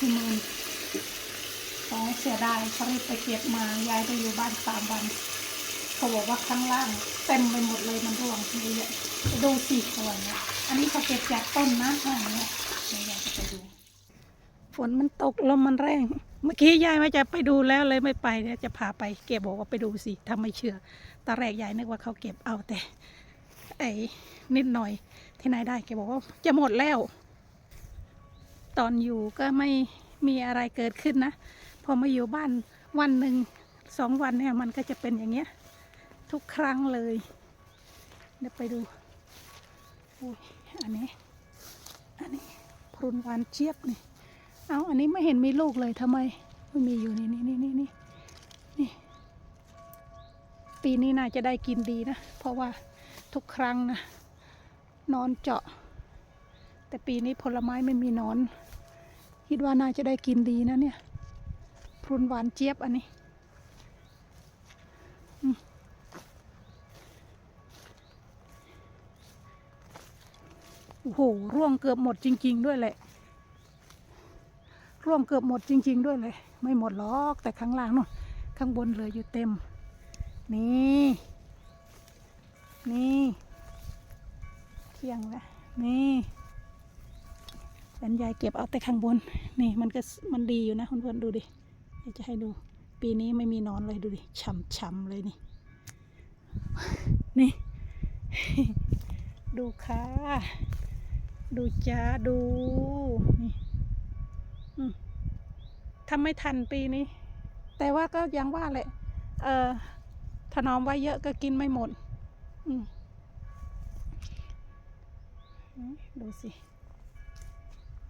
ที่มือของเสียดายเขารีบไปเก็บมายายไปอยู่บ้านสามวันเขาบอกว่าข้างล่างเต็มไปหมดเลยมันร่วงเยอะแยะดูสิเขาว่าเนี่ยอันนี้เขาเก็บจากต้นนะอะไรเงี้ยเดี๋ยยายจะไปดู ฝนมันตกลมมันแรง เมื่อกี้ยายว่าจะไปดูแล้วเลยไม่ไปเนี่ยจะพาไปเก็บบอกว่าไปดูสิถ้าไม่เชื่อตอนแรกยายนึกว่าเขาเก็บเอาแต่ไอ้นิดหน่อยที่ไหนได้แกบอกว่าจะหมดแล้ว ตอนอยู่ก็ไม่มีอะไรเกิดขึ้นนะ พอมาอยู่บ้านวันหนึ่งสองวันเนี่ยมันก็จะเป็นอย่างเงี้ย ทุกครั้งเลย เดี๋ยวไปดูอุ้ยอันนี้ อันนี้พรุนหวานเจี๊ยบนี่ เอาอันนี้ไม่เห็นมีลูกเลยทำไมไม่มีอยู่นี่นี่นี่นี่นี่นี่ ปีนี้น่าจะได้กินดีนะ เพราะว่าทุกครั้งนะนอนเจาะ แต่ปีนี้ผลไม้ไม่มีนอน คิดว่าน่าจะได้กินดีนะเนี่ยพรุนหวานเจี๊ยบอันนี้โอ้โหร่วงเกือบหมดจริง ๆ ด้วยแหละ ร่วงเกือบหมดจริง ๆ ด้วยเลย ไม่หมดหรอกแต่ข้างล่างนู่นข้างบนเหลืออยู่เต็ม นี่ นี่เที่ยงแล้วนี่ เป็นยายเก็บเอาแต่ข้างบน นี่มันก็มันดีอยู่นะเพื่อนๆดูดิเดี๋ยวจะให้ดู ปีนี้ไม่มีนอนเลยดูดิช่ำๆเลยนี่ นี่ ดูค่ะดูจ้าดูนี่ทำไม่ทันปีนี้ แต่ว่าก็ยังว่าแหละ เออถนอมไว้เยอะก็กินไม่หมด อืมดูสิ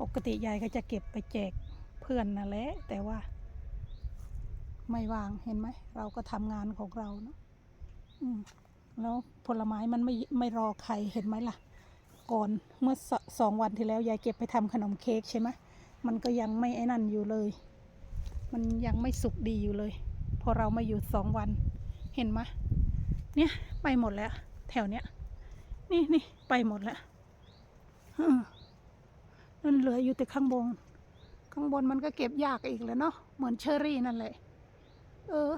ปกติยายก็จะเก็บไปแจกเพื่อนนั่นแหละแต่ว่า ไม่วางเห็นไหม เราก็ทำงานของเราเนาะอืมแล้วผลไม้มันไม่ไม่รอใครเห็นไหมล่ะ ก่อนเมื่อสสองวันที่แล้วยายเก็บไปทำขนมเค้กใช่ไหมมันก็ยังไม่ไอ้นั่นอยู่เลย มันยังไม่สุกดีอยู่เลย พอเรามาอยู่สองวันเห็นไหมเนี่ยไปหมดแล้ว แถวเนี้ยนี่นี่ไปหมดแล้วอืม นั่นเหลืออยู่แต่ข้างบน ข้างบนมันก็เก็บยากอีกแล้วเนาะ เหมือนเชอรี่นั่นแหละ เออ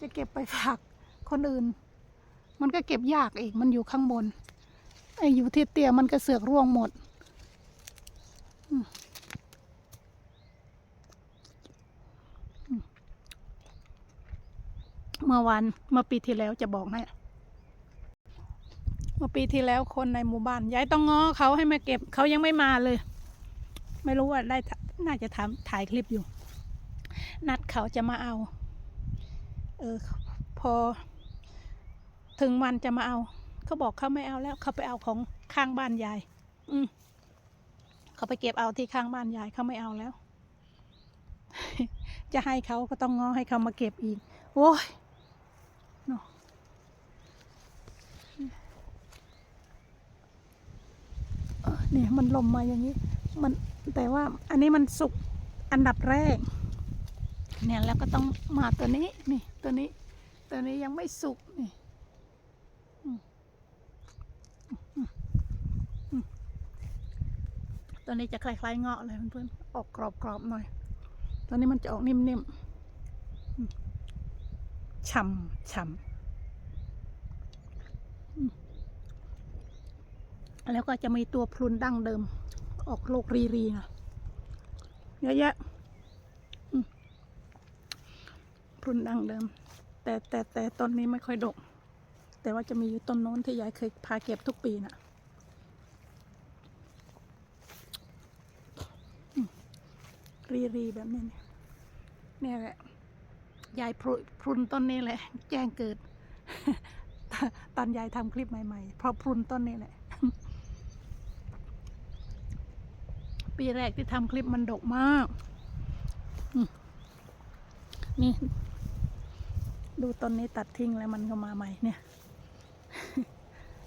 จะเก็บไปฝากคนอื่น มันก็เก็บยากอีก มันอยู่ข้างบน ไอ้อยู่ที่เตียมันก็เสือกร่วงหมด เมื่อวันเมื่อปีที่แล้วจะบอกให้ เมื่อปีที่แล้วคนในหมู่บ้านยายต้องง้อเขาให้มาเก็บเขายังไม่มาเลย ไม่รู้ว่าได้น่าจะทำถ่ายคลิปอยู่ นัดเขาจะมาเอา เออ พอ ถึงวันจะมาเอาเขาบอกเขาไม่เอาแล้วเขาไปเอาของข้างบ้านยาย อืมเขาไปเก็บเอาที่ข้างบ้านยายเขาไม่เอาแล้ว จะให้เขาก็ต้องง้อให้เขามาเก็บอีกโอ้ยเนาะเออเนี่ยมันลมมาอย่างนี้ มันแต่ว่าอันนี้มันสุกอันดับแรก เนี่ยแล้วก็ต้องมาตัวนี้นี่ตัวนี้ ตัวนี้ยังไม่สุกนี่ตัวนี้จะคล้ายๆเงาะเลยเพื่อนๆออกกรอบๆหน่อย ตัวนี้มันจะออกนิ่มๆฉ่ำฉ่ำ แล้วก็จะมีตัวพลุนดั้งเดิม ออกลูกรีๆนะเยอะแยะอืมพลุนดั้งเดิม แต่แต่แต่ต้นนี้ไม่ค่อยดก แต่ว่าจะมีอยู่ต้นโน้นที่ยายเคยพาเก็บทุกปีน่ะรีรีแบบนี้เนี่ยแหละยายพรุพรุนต้นนี้แหละ แจ้งเกิด ตอนยายทำคลิปใหม่ๆ เพราะพรุนต้นนี้แหละ ปีแรกที่ทำคลิปมันดกมาก นี่ ดูต้นนี้ตัดทิ้งแล้วมันก็มาใหม่เนี่ย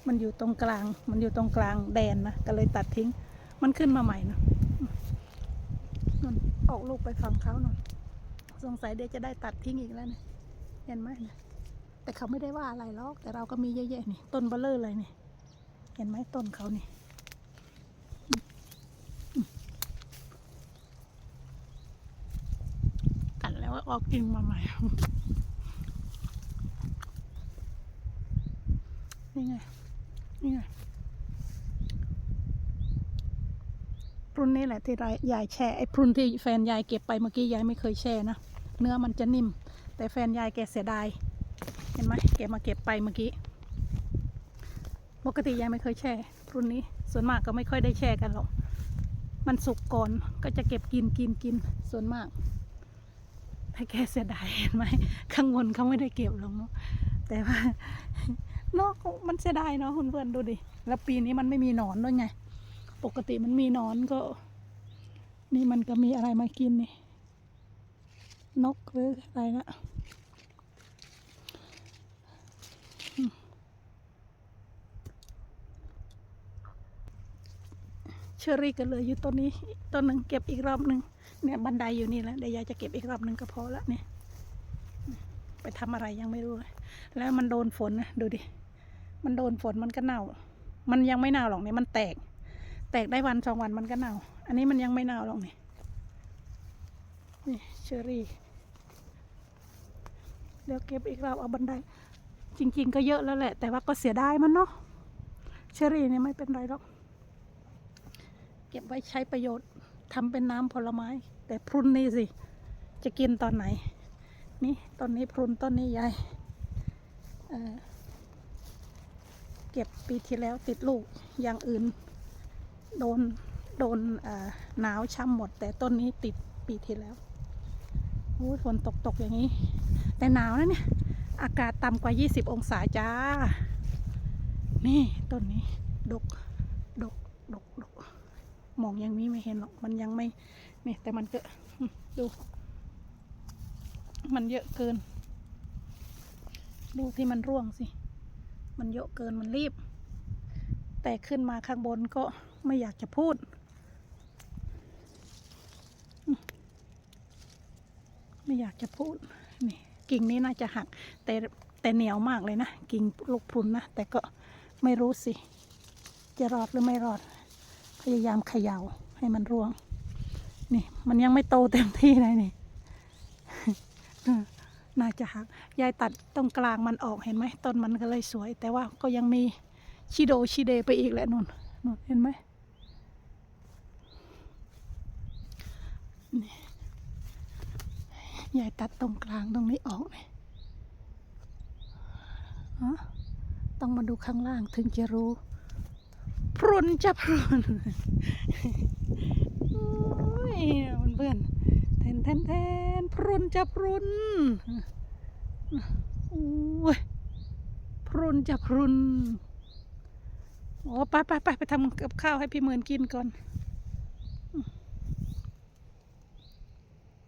มันอยู่ตรงกลาง มันอยู่ตรงกลางแดนนะ ก็เลยตัดทิ้ง มันขึ้นมาใหม่นะนั่นออกลูกไปฝั่งเขาหน่อย สงสัยเดี๋ยวจะได้ตัดทิ้งอีกแล้วเนี่ยเห็นไหมนี่ยแต่เขาไม่ได้ว่าอะไรหรอก แต่เราก็มีเยอะแยะนี่ ต้นเบลเลอร์เลยนี่ เห็นไหมต้นเขานี่อืมอืม ล้วออกกิ่งมาใหม่นี่ไง นี่ไงพรุนนี่แหละที่ยายแช่ไอ้พรุนที่แฟนยายเก็บไปเมื่อกี้ยายไม่เคยแช่นะ เนื้อมันจะนิ่ม แต่แฟนยายแกเสียดาย เห็นไหมแกมาเก็บไปเมื่อกี้ ปกติยายไม่เคยแช่พรุนนี้ส่วนมากก็ไม่ค่อยได้แช่กันหรอก มันสุกก่อนก็จะเก็บกินกินกินส่วนมาก แต่แกเสียดายเห็นไหมข้างบนเขาไม่ได้เก็บลงเนาะแต่ว่าเนาะมันเสียดายเนาะคุณเพื่อนดูดิแล้วปีนี้มันไม่มีหนอนด้วยไง ปกติมันมีหนอนก็ นี่มันก็มีอะไรมากินนี่นกหรืออะไรนะ เชอรี่ก็เหลยอยู่ต้นนี้ต้นหนึ่งเก็บอีกรอบหนึ่งเนี่ยบันไดอยู่นี่แหล้วเดี๋ยวยายจะเก็บอีกรอบหนึ่งก็พอละเนี่ยไปทำอะไรยังไม่รู้เลยแล้วมันโดนฝนนะดูดิมันโดนฝนมันก็เน่า มันยังไม่เน่าหรอกเนี่ยมันแตก แตกได้วันสองวันมันก็เน่า อันนี้มันยังไม่เน่าหรอกเนี่ยนี่เชอรี่เดี๋ยวเก็บอีกรอบเอาบันได จริง ๆ ก็เยอะแล้วแหละ แต่ว่าก็เสียดายมันเนาะเชอรี่เนี่ยไม่เป็นไรหรอก เก็บไว้ใช้ประโยชน์ทำเป็นน้ำผลไม้ แต่พรุนนี่สิ จะกินตอนไหน นี่ต้นนี้พรุนต้นนี้ยายเอ่อเก็บปีที่แล้วติดลูกอย่างอื่น โดนโดนหนาวช้ำหมด แต่ต้นนี้ติดปีที่แล้วโอ้ยฝนตกตกอย่างนี้ แต่หนาวนะเนี่ย อากาศต่ำกว่า 20 องศาจ้า นี่ต้นนี้ ดก ดก ดก ดก มองอย่างนี้ไม่เห็นหรอกมันยังไม่นี่แต่มันก็อืมดู มันเยอะเกิน ลูกที่มันร่วงสิ มันเยอะเกินมันรีบ แต่ขึ้นมาข้างบนก็ไม่อยากจะพูดไม่อยากจะพูดนี่กิ่งนี้น่าจะหัก แต่แต่เหนียวมากเลยนะ กิ่งลูกพรุนนะ แต่ก็ไม่รู้สิ จะรอดหรือไม่รอด พยายามเขย่าให้มันร่วง นี่ มันยังไม่โตเต็มที่เลยนี่ น่าจะหัก ยายตัดตรงกลางมันออกเห็นไหมต้นมันก็เลยสวย แต่ว่าก็ยังมีชิโดชิเดไปอีกแหละนุ่นนุ่นเห็นไหมนี่ยายตัดตรงกลางตรงนี้ออกเลยฮะต้องมาดูข้างล่างถึงจะรู้ พรุนจะพรุนโอ้ยเพื่อนๆแทนเทนแทนพรุนจะพรุนโอ้ยพรุนจะพรุนโอ้ไปไปไปไปทำกับข้าวให้พี่เหมือนกินก่อน